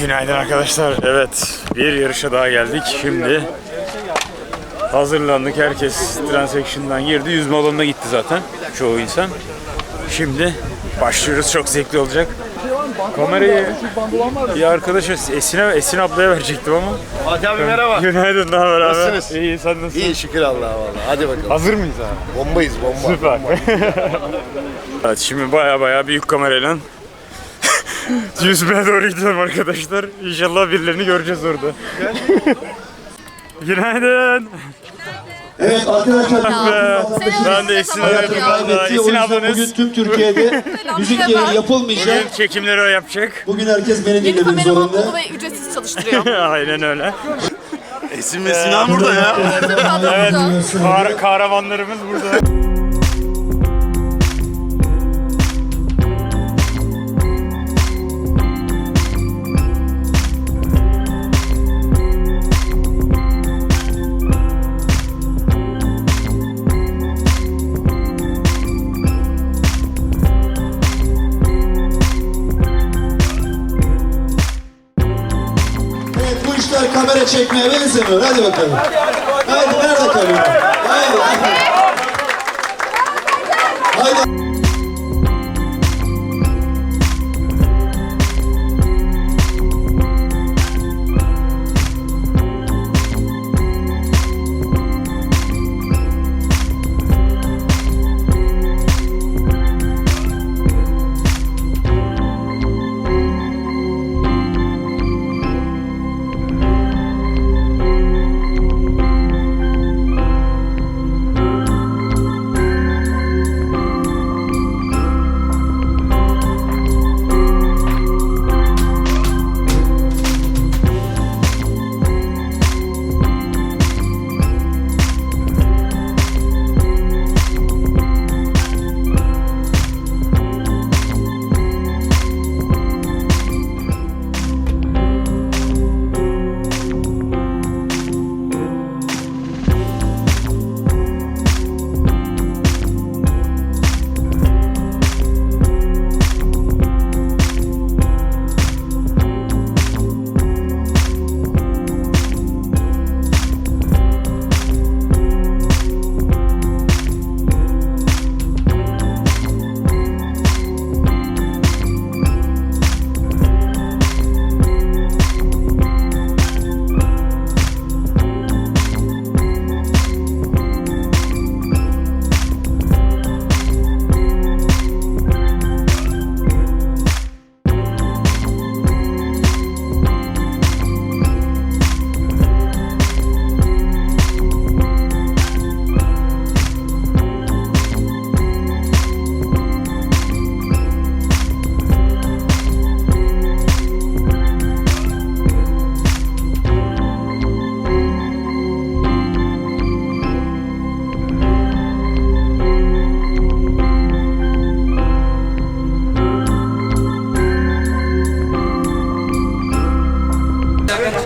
Günaydın arkadaşlar. Evet, bir yarışa daha geldik. Şimdi hazırlandık. Herkes Transaction'dan girdi. Yüzme alanına gitti zaten çoğu insan. Şimdi başlıyoruz. Çok zevkli olacak. Kamerayı bir arkadaşa Esin'e Esin ablaya verecektim ama. Fatih abi merhaba. Günaydın, ne haber abi? Nasılsınız? İyi, sen nasılsın? İyi şükür Allah'a valla. Hadi bakalım. Hazır mıyız abi? Bombayız bomba. Süper. evet şimdi baya baya büyük kamerayla yüzmeye doğru gidiyorum arkadaşlar. İnşallah birilerini göreceğiz orada. Günaydın. Evet arkadaşlar Be, Ben de Esin valla. kaybetti. O Esin yüzden bugün ablanız tüm Türkiye'de müzik yayını yapılmayacak. bugün çekimleri o yapacak. Bugün herkes beni Yeni dinlemek kameraman zorunda. ve ücretsiz çalıştırıyor. Aynen öyle. Esin ve Sinan burada ya. Evet, kahra- kahramanlarımız burada. Çekmeye benzemiyor. Hadi bakalım. Haydi nerede kalıyor? Haydi. Haydi.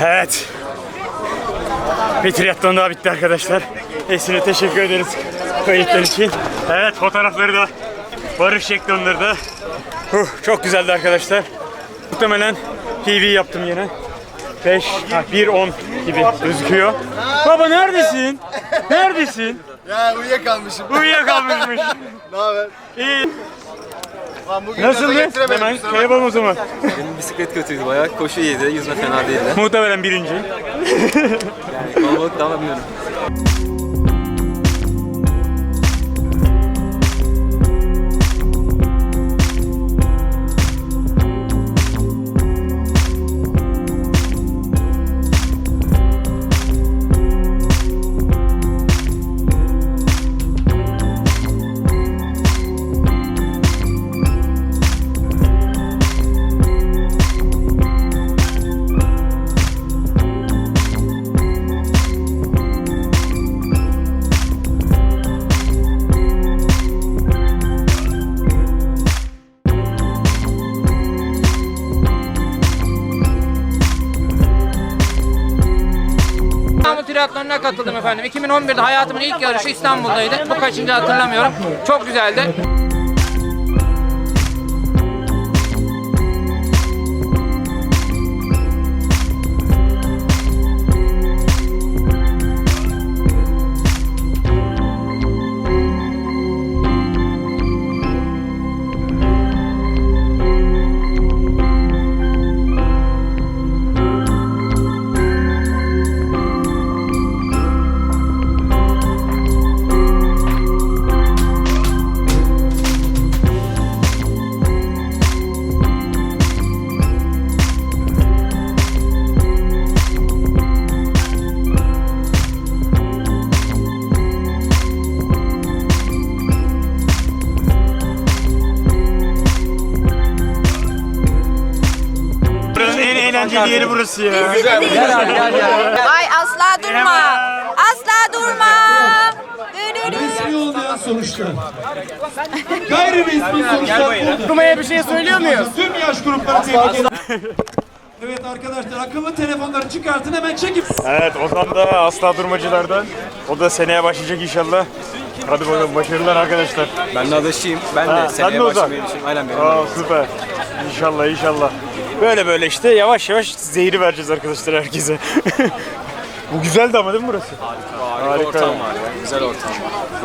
Evet. Bir triatlon daha bitti arkadaşlar. Esin'e teşekkür ederiz kayıtlar için. Evet fotoğrafları da Barış çekti onları da. Huh, çok güzeldi arkadaşlar. Muhtemelen TV yaptım yine. 5, 1, 10 gibi gözüküyor. Baba neredesin? Neredesin? Ya uyuyakalmışım. Uyuyakalmışmış. ne haber? İyi. Lan bugün Nasıldı? Hemen kaya yapalım o zaman. Benim bisiklet kötüydü bayağı. Koşu iyiydi, yüzme fena değildi. Muhtemelen birinci. Yani kalabalık da ama bilmiyorum. Triatlonu'na katıldım efendim. 2011'de hayatımın ilk yarışı İstanbul'daydı. Bu kaçıncı hatırlamıyorum. Çok güzeldi. Eğlenceli yeri burası ya. Ay asla durma. Asla durma. Resmi olmayan sonuçlar. Gayri resmi sonuçlar. Durmaya bir şey söylüyor muyuz? Tüm yaş grupları tebrik ederim. Evet arkadaşlar akıllı telefonları çıkartın hemen çekin. Evet Ozan da asla durmacılardan. O da seneye başlayacak inşallah. Hadi bakalım başarılar arkadaşlar. Ben de adaşıyım. Ben Ha, de sen seneye de başlamayı düşünüyorum. Aynen benim. Aa süper. İnşallah inşallah. Böyle böyle işte yavaş yavaş zehri vereceğiz arkadaşlar herkese. Bu güzeldi ama değil mi burası? Harika, Harika. ortam var ya. Güzel ortam.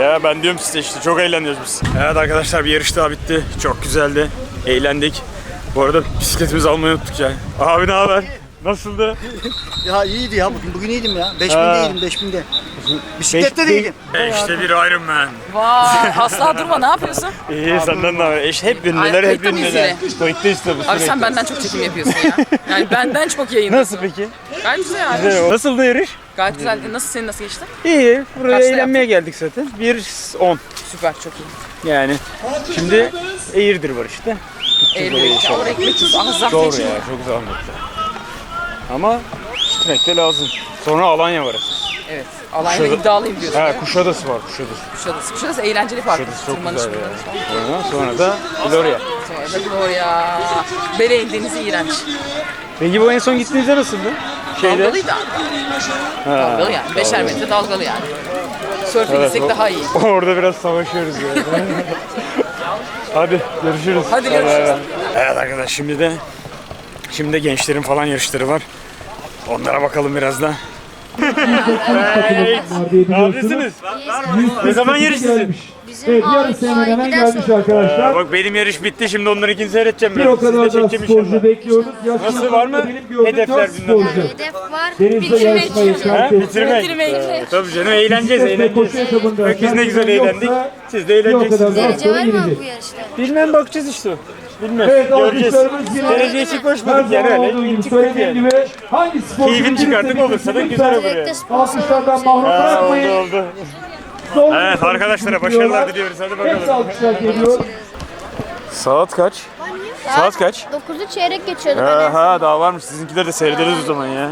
Ya ben diyorum size işte çok eğleniyoruz biz. Evet arkadaşlar bir yarış daha bitti. Çok güzeldi. Eğlendik. Bu arada bisikletimizi almayı unuttuk ya. Abi ne haber? Nasıldı? Ya iyiydi ya bugün. Bugün iyiydim ya. Ha. 5000'deydim 5000'de. Bisiklette değilim. E işte bir Iron Man. Vay asla durma ne yapıyorsun? İyi senden ne haber? İşte hep ünlüler, hep kayıtta mıyız ünlüler. Kayıtta işte bu Abi sürekli. sen benden çok çekim yapıyorsun ya. Yani benden çok yayın. Nasıl peki? Gayet güzel abi. Güzel. Nasıldı yarış? Gayet güzel. Nasıl senin nasıl geçti? İyi. Buraya Kaçta eğlenmeye geldik zaten. 1-10 Süper çok iyi. yani. Şimdi Eğirdir var işte. Eğlenceli. Oraya ekmek tuz. Ah zahmet Doğru ya çok zahmetli. Ama gitmek de lazım. Sonra Alanya var. Evet. Alanya'da Kuşada- iddialıyım diyorsun. Ha Kuşadası var Kuşadası. Kuşadası. Kuşadası eğlenceli park. Kuşadası çok Tırmanış güzel ya. tırmanış falan. Sonra, sonra da Florya. Sonra da oraya. Beleğin denizi iğrenç. Peki bu en son gittiğinizde nasıldı? Dalgalıydı abi. Dalgalı yani. Beşer metre dalgalı yani. Sörfe Evet, gitsek o- daha iyi. Orada biraz savaşıyoruz ya. Hadi görüşürüz. Hadi görüşürüz. Evet arkadaş şimdi de şimdi de gençlerin falan yarışları var. Onlara bakalım birazdan. Ne yapıyorsunuz? Ne zaman yarış sizin? Evet yarısı hemen hemen gelmiş arkadaşlar. Bak benim yarış bitti şimdi onlarınkini seyredeceğim. Bir ben. o kadar da sporcu bekliyoruz. Yaş Nasıl, var mı? Hedefler bilmem. Hedef var. Deniz'de yarışmayı terk bitirmek. Bitirmek. Ee, tabii canım eğleneceğiz eğleneceğiz. Bak biz ne güzel eğlendik. Siz de eğleneceksiniz. da Derece var mı bu yarışta? Bilmem bakacağız işte. Bilmem. Evet Göreceğiz. Derece için koşmadık yani öyle. söylediğim yani. gibi hangi spor Keyfini çıkardık olursa da güzel olur yani. Alkışlardan mahrum Ha, oldu bırakmayın. oldu. Son Evet arkadaşlara başarılar diliyoruz. Hadi Hepsi bakalım. alkışlar geliyor. Saat kaç? Saat kaç? 9'u çeyrek geçiyordu. Aha daha varmış. Sizinkiler de seyrederiz o zaman ya.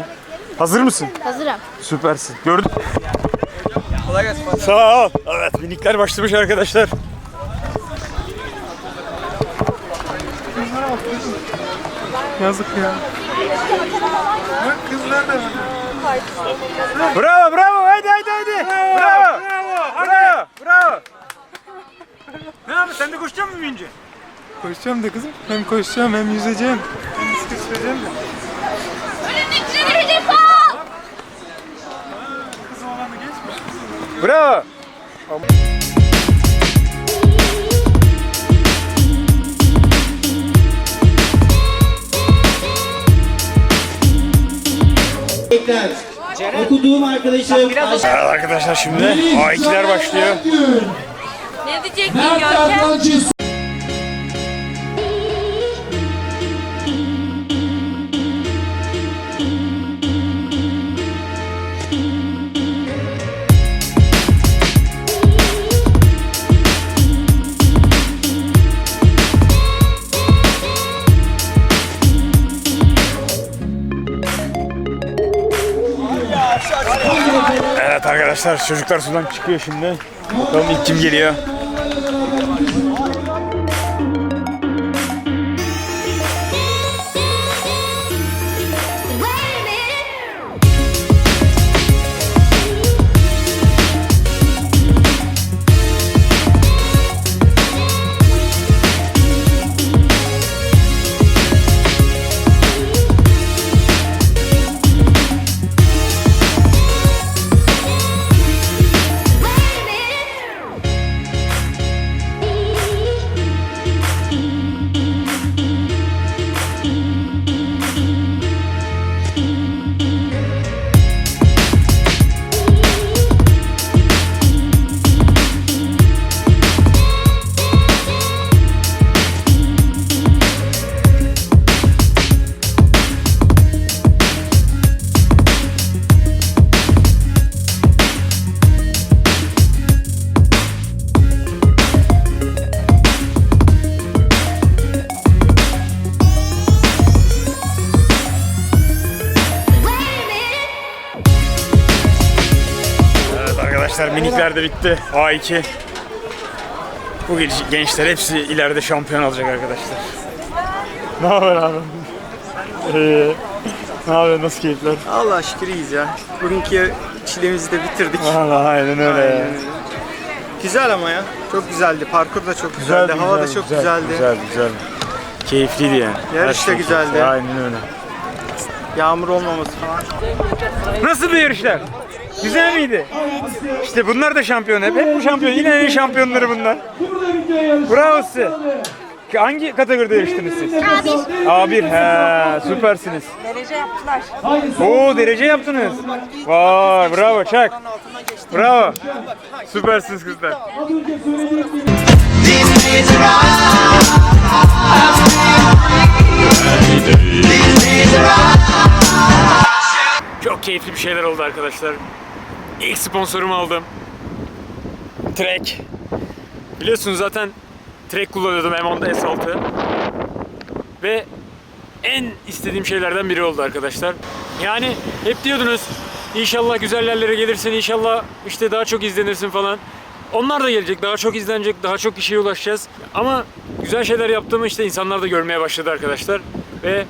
Hazır mısın? Hazırım. Süpersin. Gördün. Kolay gelsin. Sağ ol. Evet minikler başlamış arkadaşlar. Yazık ya. Kızlar da Bravo bravo haydi haydi haydi. Bravo. Bravo. Bravo. Bravo. Ne yapıyorsun? Sen de koşacak mısın büyüyünce? Koşacağım da kızım. Hem koşacağım hem yüzeceğim. Hem bisiklet süreceğim de. Önümdekileri hedef al. Kız olanı geçmiş. Bravo. Okuduğum arkadaşım Evet arkadaşlar şimdi A2'ler başlıyor. Ne diyecek Mert arkadaşlar çocuklar sudan çıkıyor şimdi. Bakalım ilk kim geliyor? Minikler de bitti. A2. Bu genç- gençler hepsi ileride şampiyon olacak arkadaşlar. Ne haber abi? Ee, ne haber? Nasıl keyifler? Allah şükür iyiyiz ya. Bugünkü çilemizi de bitirdik. Valla aynen öyle ya. Güzel ama ya. Çok güzeldi. Parkur da çok güzeldi. Hava da çok güzeldi. Güzel, güzel. Keyifliydi yani. Yarış da şey güzeldi. Aynen öyle. Yağmur olmaması falan. Nasıldı yarışlar? Güzel miydi? İşte bunlar da şampiyon hep. Hep bu şampiyon. Yine en şampiyonları bunlar. Bravo size. Hangi kategoride yarıştınız siz? A1. A1. He, süpersiniz. Derece yaptılar. Oo derece yaptınız. Vay bravo çak. Bravo. Süpersiniz kızlar. Çok keyifli bir şeyler oldu arkadaşlar. İlk sponsorumu aldım. Trek. Biliyorsunuz zaten Trek kullanıyordum M10'da S6. Ve en istediğim şeylerden biri oldu arkadaşlar. Yani hep diyordunuz inşallah güzel yerlere gelirsin, inşallah işte daha çok izlenirsin falan. Onlar da gelecek, daha çok izlenecek, daha çok kişiye ulaşacağız. Ama güzel şeyler yaptığımı işte insanlar da görmeye başladı arkadaşlar. Ve